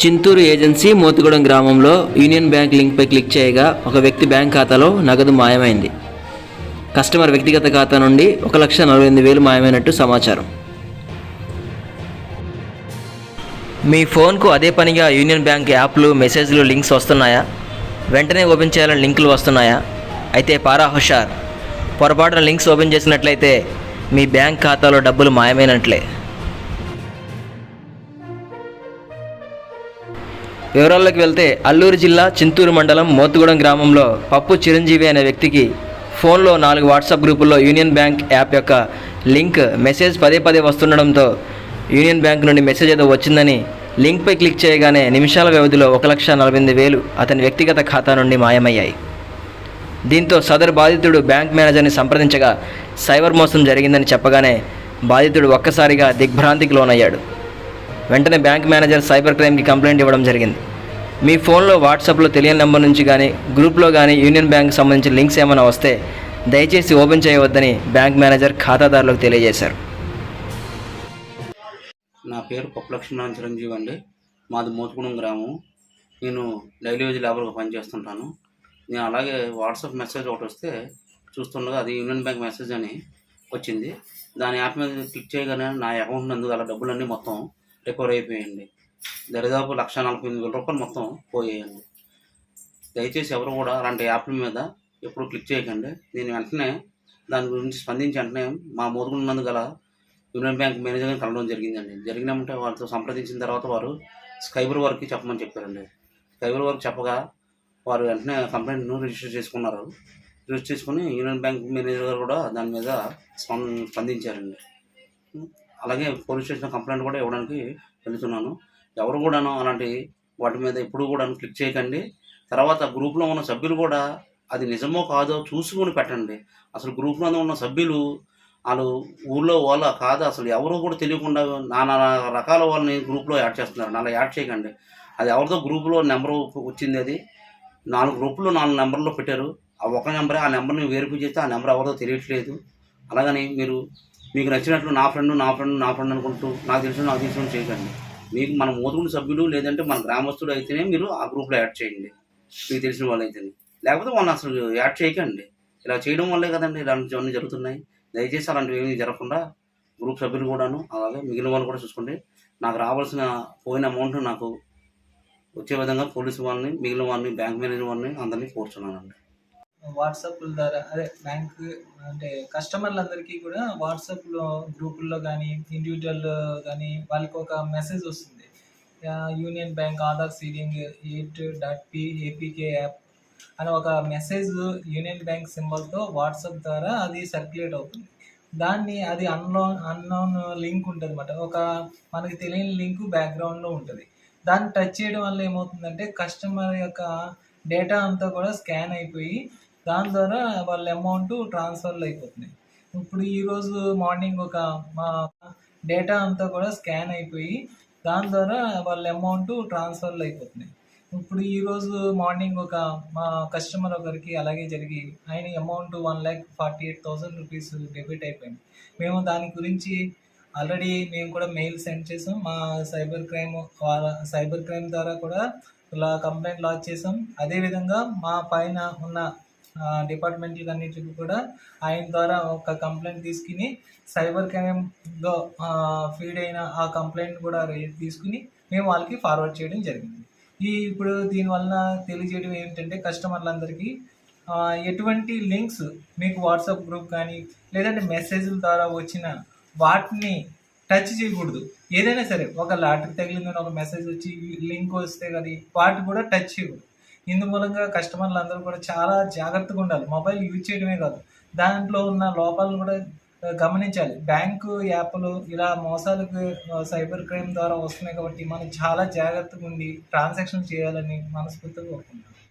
Chintur agency Motugudem గ్రామంలో union bank లింక్పై click చేయగా ఒక వ్యక్తి బ్యాంక్ ఖాతాలో నగదు మాయమైంది. కస్టమర్ వ్యక్తిగత ఖాతా నుండి ఒక లక్ష నలభై ఎనిమిది వేలు మాయమైనట్టు సమాచారం. మీ ఫోన్కు అదే పనిగా యూనియన్ బ్యాంక్ యాప్లు మెసేజ్లు లింక్స్ వస్తున్నాయా? వెంటనే ఓపెన్ చేయాలని లింకులు వస్తున్నాయా? అయితే పారా హుషార్. పొరపాటున లింక్స్ ఓపెన్ చేసినట్లయితే మీ బ్యాంక్ ఖాతాలో డబ్బులు మాయమైనట్లే. వివరాల్లోకి వెళ్తే అల్లూరు జిల్లా చింతూరు మండలం మోతుగూడెం గ్రామంలో పప్పు చిరంజీవి అనే వ్యక్తికి ఫోన్లో నాలుగు వాట్సాప్ గ్రూపుల్లో యూనియన్ బ్యాంక్ యాప్ యొక్క లింక్ మెసేజ్ పదే పదే వస్తుండడంతో యూనియన్ బ్యాంక్ నుండి మెసేజ్ ఏదో వచ్చిందని లింక్పై క్లిక్ చేయగానే నిమిషాల వ్యవధిలో ఒక లక్ష నలభై ఎనిమిది వేలు అతని వ్యక్తిగత ఖాతా నుండి మాయమయ్యాయి. దీంతో సదరు బాధితుడు బ్యాంక్ మేనేజర్ని సంప్రదించగా సైబర్ మోసం జరిగిందని చెప్పగానే బాధితుడు ఒక్కసారిగా దిగ్భ్రాంతికి లోనయ్యాడు. వెంటనే బ్యాంక్ మేనేజర్ సైబర్ క్రైమ్కి కంప్లైంట్ ఇవ్వడం జరిగింది. మీ ఫోన్లో వాట్సాప్లో తెలియని నెంబర్ నుంచి కానీ గ్రూప్లో కానీ యూనియన్ బ్యాంక్ సంబంధించిన లింక్స్ ఏమైనా వస్తే దయచేసి ఓపెన్ చేయవద్దని బ్యాంక్ మేనేజర్ ఖాతాదారులకు తెలియజేశారు. నా పేరు పప్పులక్ష్మీనారాయణ చిరంజీవి అండి. మాది మోతుకుణం గ్రామం. నేను డైలీ వేజ్ లేబర్గా పనిచేస్తుంటాను. నేను అలాగే వాట్సాప్ మెసేజ్ ఒకటి వస్తే చూస్తుండగా అది యూనియన్ బ్యాంక్ మెసేజ్ అని వచ్చింది. దాని యాప్ మీద క్లిక్ చేయగానే నా అకౌంట్ నందు అలా డబ్బులన్నీ మొత్తం రికవర్ అయిపోయాయండి దరిదాపు లక్ష నలభై ఎనిమిది వేల రూపాయలు మొత్తం పోయాయండి. దయచేసి ఎవరు కూడా అలాంటి యాప్ల మీద ఎప్పుడు క్లిక్ చేయకండి. నేను వెంటనే దాని గురించి స్పందించి వెంటనే మా మోదుకున్నందు గల యూనియన్ బ్యాంక్ మేనేజర్ని కలవడం జరిగిందండి. జరిగినామంటే వారితో సంప్రదించిన తర్వాత వారు స్కైబర్ వర్క్కి చెప్పమని చెప్పారండి. స్కైబర్ వర్క్ చెప్పగా వారు వెంటనే కంప్లైంట్ను రిజిస్టర్ చేసుకున్నారు. రిజిస్టర్ చేసుకుని యూనియన్ బ్యాంక్ మేనేజర్ గారు కూడా దాని మీద స్పందించారండి. అలాగే పోలీస్ స్టేషన్ కంప్లైంట్ కూడా ఇవ్వడానికి వెళ్తున్నాను. ఎవరు కూడాను అలాంటి వాటి మీద ఎప్పుడు కూడా క్లిక్ చేయకండి. తర్వాత గ్రూప్లో ఉన్న సభ్యులు కూడా అది నిజమో కాదో చూసుకొని పెట్టండి. అసలు గ్రూప్లో ఉన్న సభ్యులు వాళ్ళు ఊళ్ళో వాళ్ళ కాదు? అసలు ఎవరో కూడా తెలియకుండా నానా రకాల వాళ్ళని గ్రూప్లో యాడ్ చేస్తున్నారు. అలా యాడ్ చేయకండి. అది ఎవరితో గ్రూప్లో నెంబర్ వచ్చింది అది. నాలుగు గ్రూపులు నాలుగు నెంబర్లో పెట్టారు. ఆ ఒక నెంబరే ఆ నెంబర్ని వెరిఫై చేస్తే ఆ నెంబర్ ఎవరితో తెలియట్లేదు. అలాగని మీరు మీకు నచ్చినట్లు నా ఫ్రెండ్ నా ఫ్రెండ్ నా ఫ్రెండ్ అనుకుంటూ నాకు తెలిసిన నాకు తెలిసిన చేయకండి. మీకు మన మోదుగుండు సభ్యుడు లేదంటే మన గ్రామస్తుడు అయితేనే మీరు ఆ గ్రూప్లో యాడ్ చేయండి. మీకు తెలిసిన వాళ్ళు అయితేనే. లేకపోతే వాళ్ళని అసలు యాడ్ చేయకండి. ఇలా చేయడం వల్లే కదండి ఇలాంటివన్నీ జరుగుతున్నాయి. దయచేసి అలాంటివి ఏమీ జరగకుండా గ్రూప్ సభ్యులు కూడాను అలాగే మిగిలిన వాళ్ళు కూడా చూసుకోండి. నాకు రావాల్సిన పోయిన అమౌంట్ నాకు వచ్చే విధంగా పోలీసు వాళ్ళని మిగిలిన వాళ్ళని బ్యాంక్ మేనేజర్ వాళ్ళని అందరినీ కోరుతున్నానండి వాట్సాప్ల ద్వారా అదే బ్యాంక్ అంటే కస్టమర్లందరికీ కూడా వాట్సాప్లో గ్రూపుల్లో కానీ ఇండివిజువల్ కానీ వాళ్ళకి ఒక మెసేజ్ వస్తుంది. Union bank Aadhaar seeding eight dot P APK app అని ఒక మెసేజ్ యూనియన్ బ్యాంక్ సింబల్తో వాట్సాప్ ద్వారా అది సర్క్యులేట్ అవుతుంది. దాన్ని అది అన్లోన్ అన్నోన్ లింక్ ఉంటుంది అనమాట ఒక మనకి తెలియని లింక్ బ్యాక్గ్రౌండ్లో ఉంటుంది. దాన్ని టచ్ చేయడం వల్ల ఏమవుతుందంటే కస్టమర్ యొక్క డేటా అంతా కూడా స్కాన్ అయిపోయి దాని ద్వారా వాళ్ళ అమౌంట్ ట్రాన్స్ఫర్లు అయిపోతున్నాయి. ఇప్పుడు ఈరోజు మార్నింగ్ ఒక మా డేటా అంతా కూడా స్కాన్ అయిపోయి దాని ద్వారా వాళ్ళ అమౌంట్ ట్రాన్స్ఫర్లు అయిపోతున్నాయి. ఇప్పుడు ఈరోజు మార్నింగ్ ఒక మా కస్టమర్ ఒకరికి అలాగే జరిగి ఆయన amount one lakh forty eight thousand rupees debit అయిపోయింది. మేము దాని గురించి ఆల్రెడీ మేము కూడా మెయిల్ సెండ్ చేసాం. మా సైబర్ క్రైమ్ వాళ్ళ సైబర్ క్రైమ్ ద్వారా కూడా ఇలా కంప్లైంట్ లాంచ్ చేసాం. అదేవిధంగా మా పైన ఉన్న డిపార్ట్మెంట్లకు అన్నిటికి కూడా ఆయన ద్వారా ఒక కంప్లైంట్ తీసుకుని సైబర్ క్రైమ్లో ఫీడ్ అయిన ఆ కంప్లైంట్ కూడా రేట్ తీసుకుని మేము వాళ్ళకి ఫార్వర్డ్ చేయడం జరిగింది. ఈ ఇప్పుడు దీనివల్ల తెలియజేయడం ఏంటంటే కస్టమర్లందరికీ ఎటువంటి లింక్స్ మీకు వాట్సాప్ గ్రూప్ కానీ లేదంటే మెసేజ్ల ద్వారా వచ్చిన వాటిని టచ్ చేయకూడదు. ఏదైనా సరే ఒక లాటరీ తగిలిందని ఒక మెసేజ్ వచ్చి లింక్ వస్తే కానీ వాటి కూడా టచ్ చేయకూడదు. ఇందు మూలంగా కస్టమర్లు అందరూ కూడా చాలా జాగ్రత్తగా ఉండాలి. మొబైల్ యూజ్ చేయడమే కాదు. దాంట్లో ఉన్న లోపాలను కూడా గమనించాలి. బ్యాంకు యాప్లు ఇలా మోసాలకు సైబర్ క్రైమ్ ద్వారా వస్తున్నాయి కాబట్టి మనం చాలా జాగ్రత్తగా ఉండి ట్రాన్సాక్షన్ చేయాలని మనస్ఫూర్తిగా కోరుకుంటున్నాం.